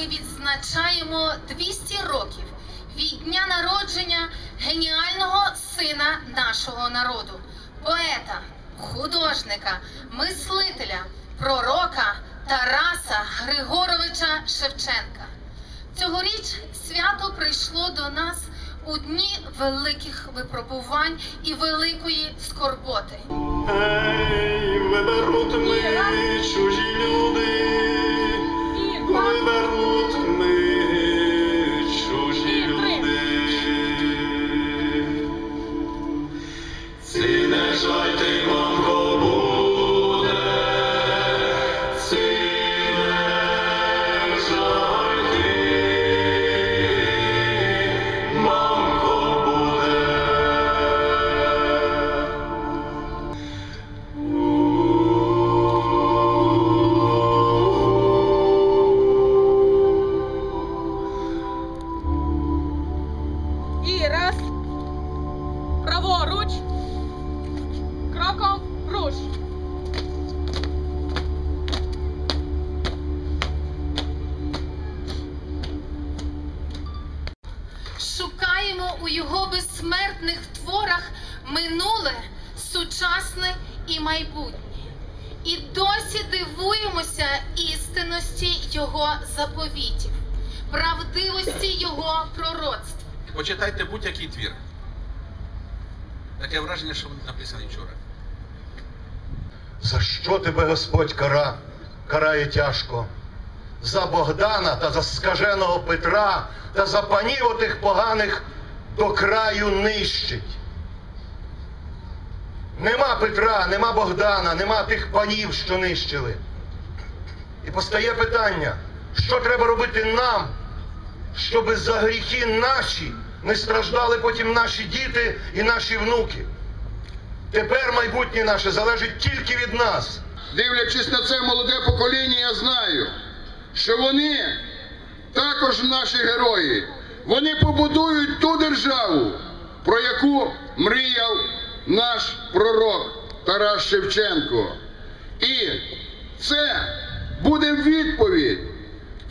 відзначаємо 200 років від дня народження геніального сина нашого народу, поета, художника, мислителя, пророка Тараса Григоровича Шевченка. Цьогоріч свято прийшло до нас у дні великих випробувань і великої скорботи. Праворуч. Кроком руш. Шукаємо у його безсмертних творах минуле, сучасне і майбутнє. І досі дивуємося істинності його заповітів, правдивості його пророцтв. Почитайте будь-який твір. Таке враження, що він написаний вчора. За що тебе Господь кара, карає тяжко? За Богдана та за скаженого Петра та за панів отих поганих до краю нищить. Нема Петра, нема Богдана, нема тих панів, що нищили. І постає питання, що треба робити нам, щоб за гріхи наші не страждали потім наші діти і наші внуки. Тепер майбутнє наше залежить тільки від нас. Дивлячись на це молоде покоління, я знаю, що вони також наші герої. Вони побудують ту державу, про яку мріяв наш пророк Тарас Шевченко. І це буде відповідь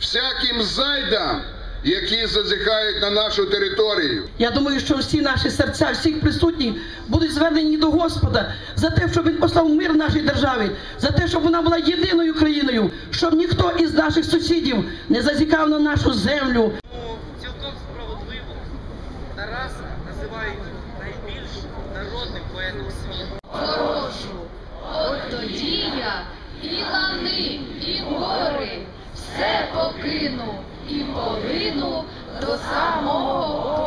всяким зайдам, які зазіхають на нашу територію. Я думаю, що всі наші серця, всіх присутніх будуть звернені до Господа за те, щоб він послав мир нашій державі, за те, щоб вона була єдиною країною, щоб ніхто із наших сусідів не зазікав на нашу землю. Цілком справедливо Тараса називають найбільш народним поетом світу. дорожу. От тоді я і лани, і гори все покину і порину до самого